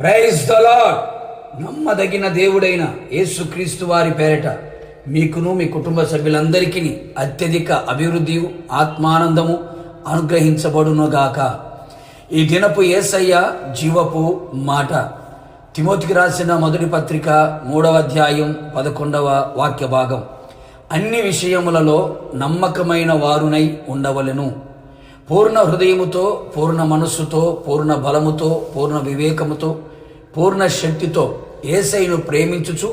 Praise the lord నమ్మదగిన దేవుడైన యేసుక్రీస్తు వారి పేరట మీకును మీ కుటుంబ సభ్యులందరికీ అత్యధిక అభివృద్ధి ఆత్మానందము అనుగ్రహించబడునుగాక. ఈ దినపు ఏసయ్య జీవపు మాట. తిమోతికి రాసిన మొదటి పత్రిక మూడవ అధ్యాయం పదకొండవ వాక్య భాగం అన్ని విషయములలో నమ్మకమైన వారునై ఉండవలెను. పూర్ణ హృదయముతో పూర్ణ మనస్సుతో పూర్ణ బలముతో పూర్ణ వివేకముతో పూర్ణ శక్తితో ఏసైను ప్రేమించుచు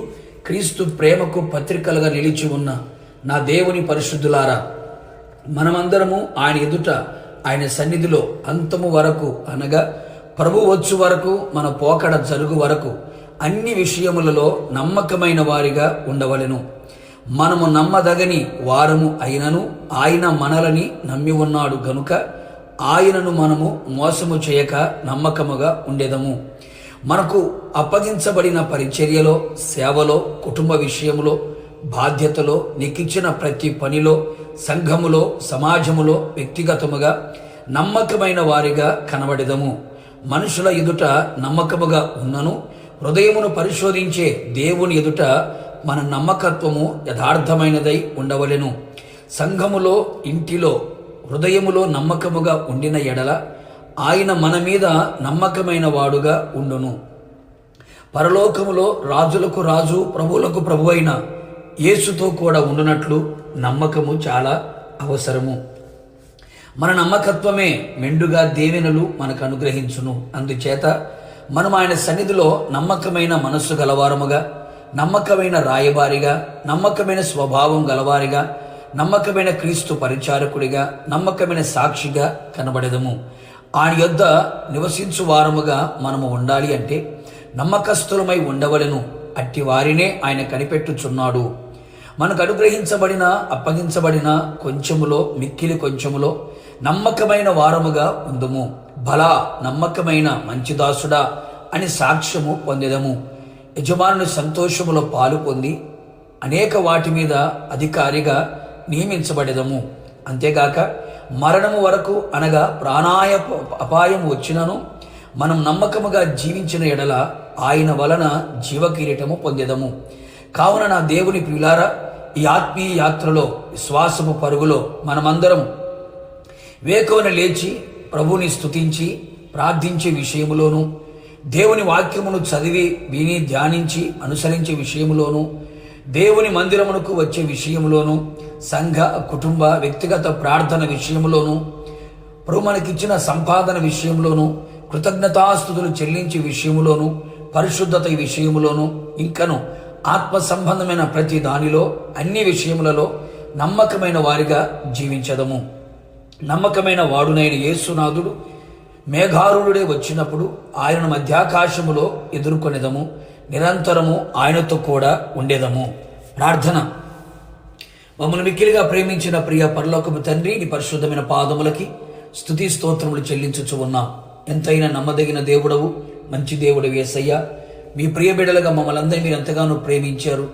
క్రీస్తు ప్రేమకు పత్రికలుగా నిలిచి ఉన్న నా దేవుని పరిశుద్ధులారా మనమందరము ఆయన ఎదుట ఆయన సన్నిధిలో అంతము వరకు అనగా ప్రభు వచ్చు వరకు మన పోకడ జరుగు వరకు అన్ని విషయములలో నమ్మకమైన వారిగా ఉండవలెను. మనము నమ్మదగని వారము అయినను ఆయన మనలని నమ్మి ఉన్నాడు గనుక ఆయనను మనము మోసము చేయక నమ్మకముగా ఉండేదము. మనకు అప్పగించబడిన పరిచర్యలో సేవలో కుటుంబ విషయంలో బాధ్యతలో నీకిచ్చిన ప్రతి పనిలో సంఘములో సమాజములో వ్యక్తిగతముగా నమ్మకమైన వారిగా కనబడదము. మనుషుల ఎదుట నమ్మకముగా ఉన్నను హృదయమును పరిశోధించే దేవుని ఎదుట మన నమ్మకత్వము యథార్థమైనదై ఉండవలెను. సంఘములో ఇంటిలో హృదయములో నమ్మకముగా ఉండిన ఎడల ఆయన మన మీద నమ్మకమైన వాడుగా ఉండును. పరలోకములో రాజులకు రాజు ప్రభువులకు ప్రభు అయిన యేసుతో కూడా ఉండునట్లు నమ్మకము చాలా అవసరము. మన నమ్మకత్వమే మెండుగా దేవెనలు మనకు అనుగ్రహించును. అందుచేత మనం ఆయన సన్నిధిలో నమ్మకమైన మనస్సు గలవారముగా నమ్మకమైన రాయబారిగా నమ్మకమైన స్వభావం గలవారిగా నమ్మకమైన క్రీస్తు పరిచారకుడిగా నమ్మకమైన సాక్షిగా కనబడదము. ఆయన యొద్ద నివసించు వారముగా మనము ఉండాలి అంటే నమ్మకస్తులమై ఉండవలను. అట్టి వారినే ఆయన కనిపెట్టుచున్నాడు. మనకు అనుగ్రహించబడిన అప్పగించబడిన కొంచెములో మిక్కిలి కొంచెములో నమ్మకమైన వారముగా ఉందము. బలా నమ్మకమైన మంచి దాసుడా అని సాక్ష్యము పొందెదము. యజమానుని సంతోషములో పాలు పొంది అనేక వాటి మీద అధికారిగా నియమించబడేదము. అంతేగాక మరణము వరకు అనగా ప్రాణాయ అపాయం వచ్చినను మనం నమ్మకముగా జీవించిన ఎడల ఆయన వలన జీవకిరీటము పొందేదము. కావున నా దేవుని ప్రియులారా ఈ ఆత్మీయ యాత్రలో విశ్వాసము పరుగులో మనమందరం వేకోన లేచి ప్రభుని స్తుతించి ప్రార్థించే విషయములోనూ దేవుని వాక్యమును చదివి విని ధ్యానించి అనుసరించే విషయంలోనూ దేవుని మందిరమునకు వచ్చే విషయంలోనూ సంఘ కుటుంబ వ్యక్తిగత ప్రార్థన విషయంలోనూ ప్రభు మనకిచ్చిన సంపాదన విషయంలోను కృతజ్ఞతాస్థుతులు చెల్లించే విషయంలోనూ పరిశుద్ధత విషయంలోనూ విషయములోను ఇంకను ఆత్మ సంబంధమైన ప్రతి దానిలో అన్ని విషయములలో నమ్మకమైన వారిగా జీవించదము. నమ్మకమైన వాడునైన యేసునాథుడు మేఘారుడే వచ్చినప్పుడు ఆయనను మధ్యాకాశములో ఎదుర్కొనేదము నిరంతరము ఆయనతో కూడా ఉండేదము. ప్రార్థన. మమ్మల్ని మిక్కిలిగా ప్రేమించిన ప్రియ పరలోకము తండ్రి నీ పరిశుద్ధమైన పాదములకి స్థుతి స్తోత్రములు చెల్లించుచు ఉన్నాం. ఎంతైనా నమ్మదగిన దేవుడవు మంచి దేవుడు వేసయ్య మీ ప్రియ బిడలుగా మమ్మల్ని అందరినీ మీరు ఎంతగానో ప్రేమించారు.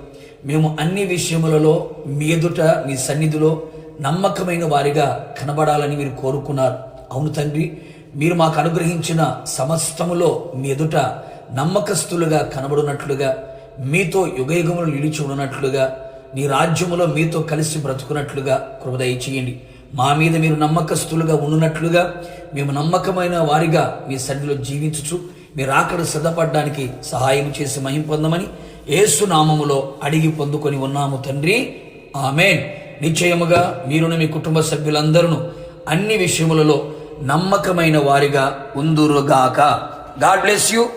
మేము అన్ని విషయములలో మీ ఎదుట మీ సన్నిధిలో నమ్మకమైన వారిగా కనబడాలని మీరు కోరుకున్నారు. అవును తండ్రి మీరు మాకు అనుగ్రహించిన సమస్తములో మీ ఎదుట నమ్మకస్తులుగా కనబడినట్లుగా మీతో యుగయుగములు నిలిచి ఉన్నట్లుగా నీ రాజ్యములో మీతో కలిసి బ్రతుకున్నట్లుగా కృపదయ చేయండి మా మీద మీరు నమ్మకస్తులుగా ఉన్నట్లుగా మేము నమ్మకమైన వారిగా మీ సన్నిధిలో జీవించుచు మీరు ఆకడ సిద్ధపడడానికి సహాయం చేసి మహిం పొందమని ఏసు నామములో అడిగి పొందుకొని ఉన్నాము తండ్రి. ఆమెన్. నిశ్చయముగా మీరును మీ కుటుంబ సభ్యులందరూ అన్ని విషయములలో నమ్మకమైన వారిగా ఉందురుగాక. God bless you